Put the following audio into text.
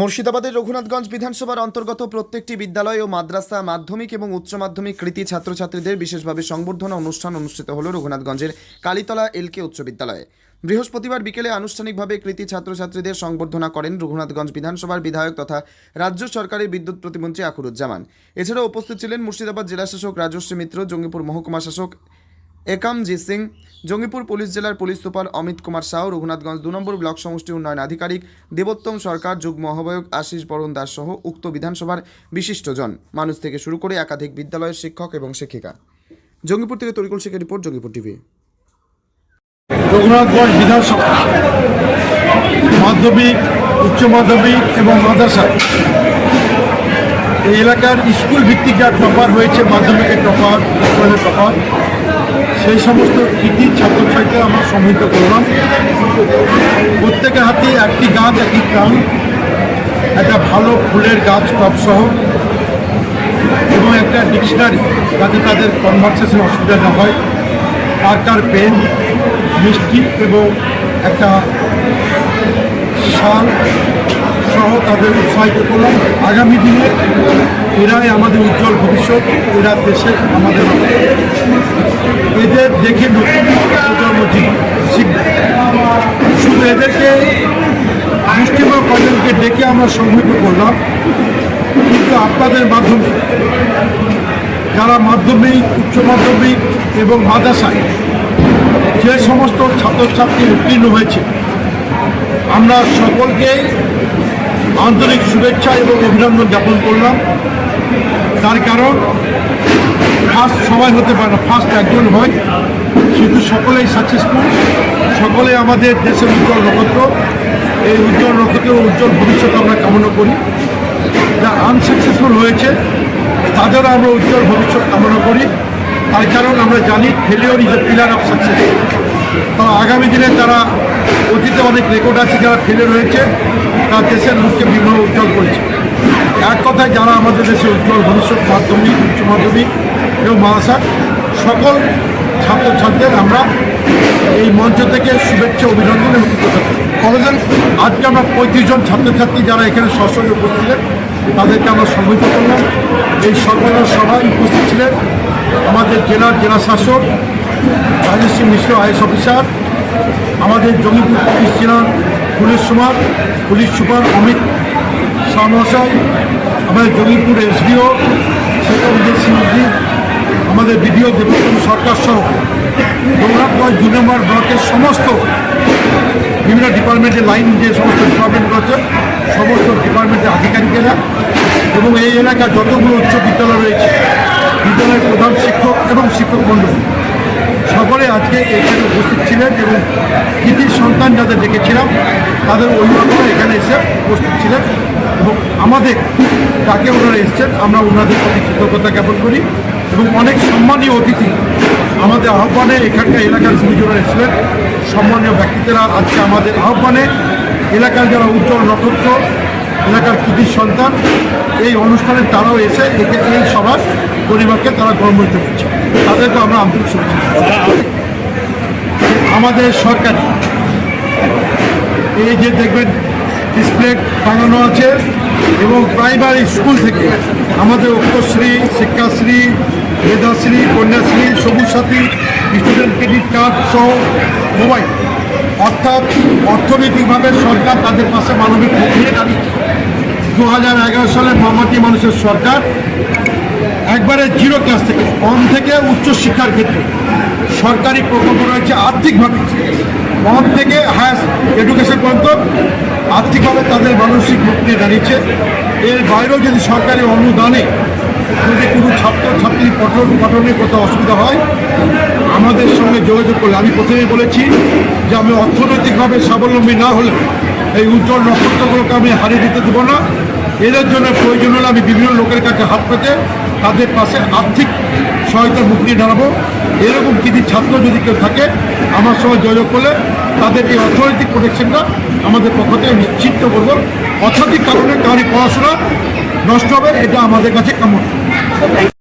মুর্শিদাবাদের রঘুনাথগঞ্জ বিধানসভার অন্তর্গত প্রত্যেকটি বিদ্যালয় ও মাদ্রাসা মাধ্যমিক এবং উচ্চ মাধ্যমিক কৃতি ছাত্রছাত্রীদের বিশেষভাবে সংবর্ধনা অনুষ্ঠান অনুষ্ঠিত হল রঘুনাথগঞ্জের কালীতলা এলকে উচ্চ বিদ্যালয়ে। বৃহস্পতিবার বিকেলে আনুষ্ঠানিকভাবে কৃতি ছাত্রছাত্রীদের সংবর্ধনা করেন রঘুনাথগঞ্জ বিধানসভার বিধায়ক তথা রাজ্য সরকারের বিদ্যুৎ প্রতিমন্ত্রী আখরুজ্জামান। এছাড়াও উপস্থিত ছিলেন মুর্শিদাবাদ জেলাশাসক রাজশ্রী মিত্র, জঙ্গিপুর মহকুমা শাসক একামজি সিং, জঙ্গিপুর পুলিশ জেলার পুলিশ সুপার অমিত কুমার সাহ, রঘুনাথগঞ্জ দু নম্বর ব্লক সমষ্টি উন্নয়ন আধিকারিক দেবোত্তম সরকার, যুগ্ম আহ্বায়ক আশিস বরণ দাস সহ উক্ত বিধানসভার বিশিষ্টজন। মানুষ থেকে শুরু করে একাধিক বিদ্যালয়ের শিক্ষক এবং শিক্ষিকা। জঙ্গিপুর থেকে তরিকুল শেখের রিপোর্ট, জঙ্গিপুর টিভি। রঘুনাথগঞ্জ বিধানসভা মাধ্যমিক, উচ্চ মাধ্যমিক এবং মাদ্রাসা। এই এলাকার স্কুল ভিত্তিক যা টপার হয়েছে, মাধ্যমিকের টপার টপার সেই সমস্ত কৃতি ছাত্রছাত্রীদের আমরা সম্মিলিত করলাম। প্রত্যেকের হাতে একটি গাছ, একটি প্রাণ, একটা ভালো ফুলের গাছ সহ, এবং একটা ডিকশনারি যাতে তাদের কনভারসেশন অসুবিধা না হয়। পার্কার পেন, মিষ্টি এবং একটা শাল সহ তাদের উৎসাহিত করলাম আগামী দিনে এরাই আমাদের উজ্জ্বল ভবিষ্যৎ, এরা দেশে আমাদের এদের দেখে নতুন প্রজন্ম শিখবে। শুধু এদেরকে মুষ্টিময় কজনকে ডেকে আমরা সংগঠিত করলাম, কিন্তু আপনাদের মাধ্যমে, যারা মাধ্যমিক, উচ্চ মাধ্যমিক এবং মাদ্রাসায় যে সমস্ত ছাত্রছাত্রী উত্তীর্ণ হয়েছে, আমরা সকলকেই আন্তরিক শুভেচ্ছা এবং অভিনন্দন জ্ঞাপন করলাম। তার কারণ ফার্স্ট সবাই হতে পারে না ফার্স্ট একজন হয়। কিন্তু সকলেই সাকসেসফুল সকলে আমাদের দেশের উজ্জ্বল নক্ষত্র। এই উজ্জ্বল নক্ষত্র উজ্জ্বল ভবিষ্যৎ আমরা কামনা করি। যা আনসাকসেসফুল হয়েছে, তাদেরও আমরা উজ্জ্বল ভবিষ্যৎ কামনা করি। তার কারণ আমরা জানি failure is a pillar of success তো আগামী দিনে তারা অতীতে অনেক রেকর্ড আছে যারা ফেলে রয়েছে, তারা দেশের মুখকে বিভিন্ন উজ্জ্বল করেছে। এক কথায় যারা আমাদের দেশে উজ্জ্বল ভবিষ্যৎ মাধ্যমিক, উচ্চ মাধ্যমিক এবং মাদ্রাসা, সকল ছাত্রছাত্রীদের আমরা এই মঞ্চ থেকে শুভেচ্ছা, অভিনন্দন এবং কৃতজ্ঞতা কতজন আজকে আমরা পঁয়ত্রিশ জন ছাত্রছাত্রী যারা এখানে সশরীরে উপস্থিত, তাদেরকে আমরা সম্মিলিত করলাম এই সম্মেলন সভায় উপস্থিত ছিলেন। আমাদের জেলার জেলা শাসক রাজশ্রী মিশ্র, আইএস অফিসার আমাদের Jangipur police police super police super Amit Shah মহাশয় আমাদের জমিপুর এসডিও সেক্রেটারি সিংজি, আমাদের বিডিও দেবতম সরকার সহ গৌরবগঞ্জ দু নম্বর ব্লকের সমস্ত বিভিন্ন ডিপার্টমেন্টের লাইন যে সমস্ত ডিপার্টমেন্ট রয়েছে, সমস্ত ডিপার্টমেন্টের আধিকারিকেরা এবং এই এলাকার যতগুলো উচ্চ বিদ্যালয় রয়েছে, বিদ্যালয়ের প্রধান শিক্ষক এবং শিক্ষক মণ্ডলী। সকলে আজকে এখানে উপস্থিত ছিলেন এবং কৃতির সন্তান যাদের ডেকেছিলাম তাদের অভিভাবকরা এখানে এসে উপস্থিত ছিলেন এবং আমাদের যাকে ওনারা এসছেন, আমরা ওনাদের প্রতি কৃতজ্ঞতা জ্ঞাপন করি এবং অনেক সম্মানীয় অতিথি আমাদের আহ্বানে এখানকার এলাকার গুরুজনরা এসেছিলেন, সম্মানীয় ব্যক্তিরা আজকে আমাদের আহ্বানে, এলাকার যারা উজ্জ্বল নক্ষত্র এলাকার কৃতির সন্তান। এই অনুষ্ঠানে তারাও এসে একে এই সভার পরিবারকে তারা গর্বিত করছে। তাদেরকে আমরা আন্তরিক আমাদের সরকারি এই যে দেখবেন ডিসপ্লে টাঙানো আছে এবং প্রাইমারি স্কুল থেকে আমাদের অক্ষশ্রী Shikshashree, Medhashree, Kanyashree Sabooj Sathi student credit card সহ মোবাইল অর্থাৎ অর্থনৈতিকভাবে সরকার তাদের পাশে মানবিক ভূমিকা দাঁড়িয়েছে দু হাজার এগারো সালে মহামাটি মানুষের সরকার একবারে জিরো ক্লাস থেকে কম থেকে উচ্চশিক্ষার ক্ষেত্রে সরকারি প্রকল্প রয়েছে আর্থিকভাবে। কম থেকে হায়ার এডুকেশন পর্যন্ত আর্থিকভাবে তাদের মানসিক নিয়ে দাঁড়িয়েছে। এর বাইরেও যদি সরকারি অনুদানে যদি কোনো ছাত্র ছাত্রী পঠন পঠনে কোথাও অসুবিধা হয়, আমাদের সঙ্গে যোগাযোগ করলে আমি প্রথমেই বলেছি যে আমি অর্থনৈতিকভাবে স্বাবলম্বী না হলে এই উজ্জ্বল নক্ষত্রগুলোকে আমি হারিয়ে দিতে দেবো না। এদের জন্য প্রয়োজন হলে আমি বিভিন্ন লোকের কাছে হাত পেতে, তাদের পাশে আর্থিক সহায়তার মুখ নিয়ে দাঁড়াবো। এরকম কিছু ছাত্র যদি কেউ থাকে, আমার সঙ্গে যোগাযোগ করলে তাদের এই অর্থনৈতিক প্রোটেকশনটা আমাদের পক্ষ থেকে নিশ্চিত করব। অর্থনৈতিক কারণে কারি পড়াশোনা নষ্ট হবে, এটা আমাদের কাছে কামনা।